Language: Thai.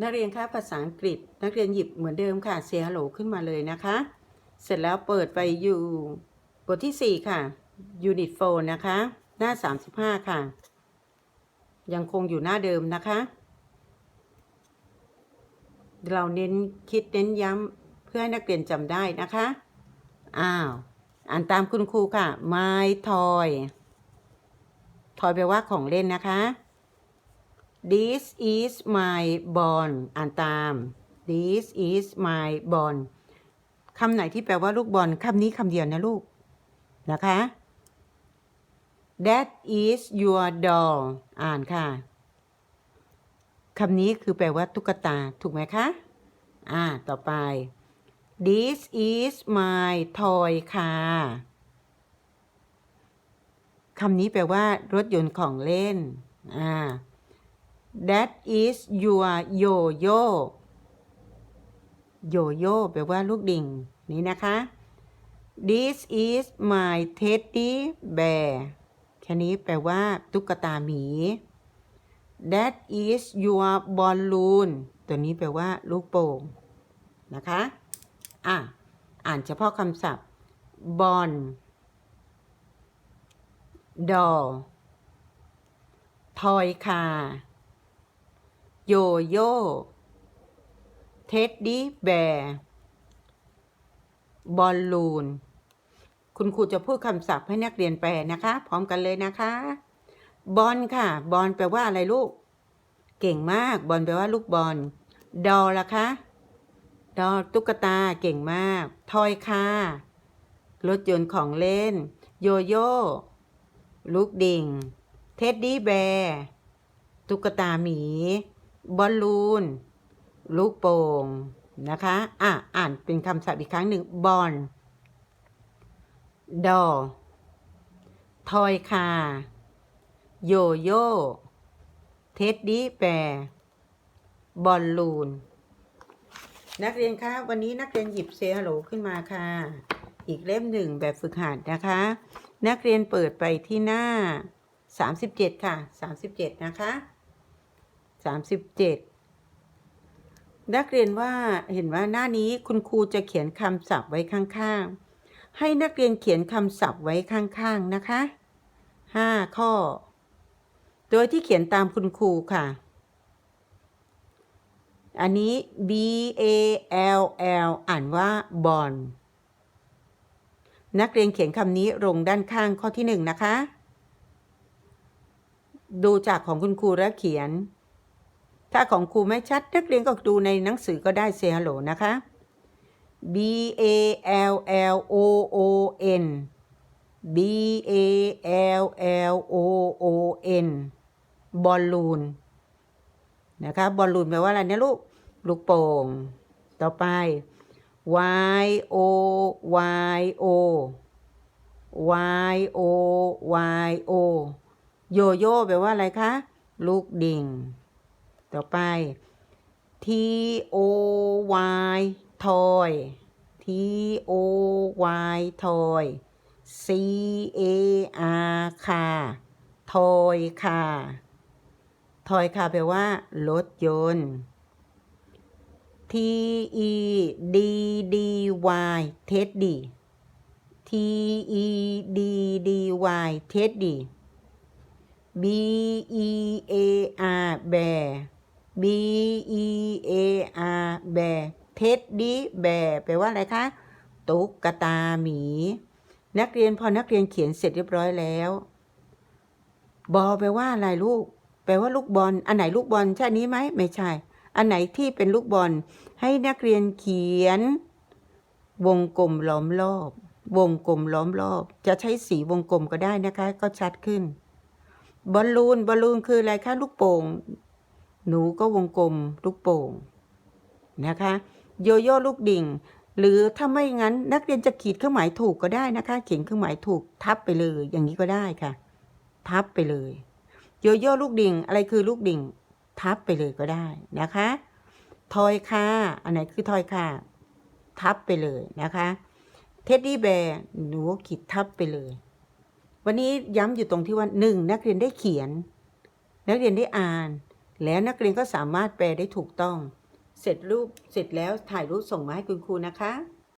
นักเรียนคะภาษาอังกฤษ นักเรียนหยิบเหมือนเดิมค่ะเสียฮัลโหลขึ้นมาเลยนะคะ เสร็จแล้วเปิดไปอยู่บทที่ 4 ค่ะ Unit 4นะคะ หน้า 35 ค่ะ ยังคงอยู่หน้าเดิมนะคะ เราเน้นคิดเน้นย้ำเพื่อให้นักเรียนจำได้นะคะ อ้าว อ่านตามคุณครูค่ะ my toy toy แปลว่าของเล่นนะคะ This is my ball อ่านตาม This is my ball คำไหนที่แปลว่าลูกบอลคำนี้คำเดียวนะลูก นะคะ That is your doll อ่านค่ะคำนี้คือแปลว่าตุ๊กตา ถูกไหมคะ อ่า ต่อไป This is my toy car คำนี้แปลว่ารถยนต์ของเล่น อ่า That is your yo-yo yo-yo แปลว่าลูกดิ่ง นี่นะคะ This is my teddy bear แค่นี้แปลว่าตุ๊กตาหมี That is your balloon ตัวนี้แปลว่าลูกโป่ง นะคะ อะ อ่านเฉพาะคำศัพท์ ball doll toy car โยโย่เท็ดดี้แบร์บอลลูน คุณครูจะพูดคำศัพท์ให้นักเรียนแปลนะคะ พร้อมกันเลยนะคะ บอลค่ะ บอลแปลว่าอะไรลูก เก่งมาก บอลแปลว่าลูกบอล ดอลล่ะคะ ดอลตุ๊กตา เก่งมาก ทอยค่ะ รถยนต์ของเล่น โยโย่ ลูกดิ่ง เท็ดดี้แบร์ ตุ๊กตาหมี บอลลูน ลูกโป่งนะคะ อะ อ่านเป็นคำศัพท์อีกครั้งหนึ่งบอลดอทอยคา โยโย่ เท็ดดี้แบร์บอลลูน นักเรียนคะ วันนี้นักเรียนหยิบเซฮัลโหลขึ้นมาค่ะ อีกเล่มหนึ่งแบบฝึกหัดนะคะ นักเรียนเปิดไปที่หน้า 37 ค่ะ 37 นะคะ 37นักเรียนว่าเห็นว่าหน้านี้คุณครูจะเขียนคำศัพท์ไว้ข้างๆ ให้นักเรียนเขียนคำศัพท์ไว้ข้างๆนะคะ5ข้อ โดยที่เขียนตามคุณครูค่ะ อันนี้ B A L L อ่านว่าบอลนักเรียนเขียนคำนี้ลงด้านข้างข้อที่หนึ่งนะคะ ดูจากของคุณครูแล้วเขียน ถ้าของครูไม่ชัดนักเรียนก็ดูในหนังสือก็ได้เซฮัลโหลนะคะ B A L L O O N B A L L O O N บอลลูนนะคะบอลลูนแปลว่าอะไรเนะลูก ลูกโป่ง ต่อไป Y O Y O Y O Y O โยโย่แปลว่าอะไรคะ ลูกดิ่ง ต่อไป T O Y toy T O Y toy C A R ค่ะ toy ค่ะทอยค่ะแปลว่า รถยนต์ T E D D Y เท็ดดี้ T E D D Y เท็ดดี้ B E A R แบร์ B E A R แบร์เท็ดดี้แบแปลว่าอะไรคะ ตุ๊กตาหมี นักเรียนพอนักเรียนเขียนเสร็จเรียบร้อยแล้ว บอแปลว่าอะไรลูก แปลว่าลูกบอล อันไหนลูกบอลใช่นี้ไหม ไม่ใช่ อันไหนที่เป็นลูกบอล ให้นักเรียนเขียน วงกลมล้อมรอบ วงกลมล้อมรอบ จะใช้สีวงกลมก็ได้นะคะ ก็ชัดขึ้น บอลลูน บอลลูนคืออะไรคะ ลูกโป่ง หนูก็วงกลมลูกโป่งนะคะโยโย่ลูกดิ่ง หรือถ้าไม่งั้นนักเรียนจะขีดเครื่องหมายถูกก็ได้นะคะ เขียนเครื่องหมายถูกทับไปเลย อย่างนี้ก็ได้ค่ะ ทับไปเลยโยโย่ลูกดิ่งอะไรคือลูกดิ่ง ทับไปเลยก็ได้นะคะทอยค่าอันไหนคือทอยค่าทับไปเลยนะคะเท็ดดี้แบร์หนูก็ขีดทับไปเลย วันนี้ย้ำอยู่ตรงที่ว่าหนึ่งนักเรียนได้เขียน นักเรียนได้อ่าน แล้วนักเรียนก็สามารถแปลได้ถูกต้อง เสร็จรูปเสร็จแล้วถ่ายรูปส่งมาให้คุณครูนะคะ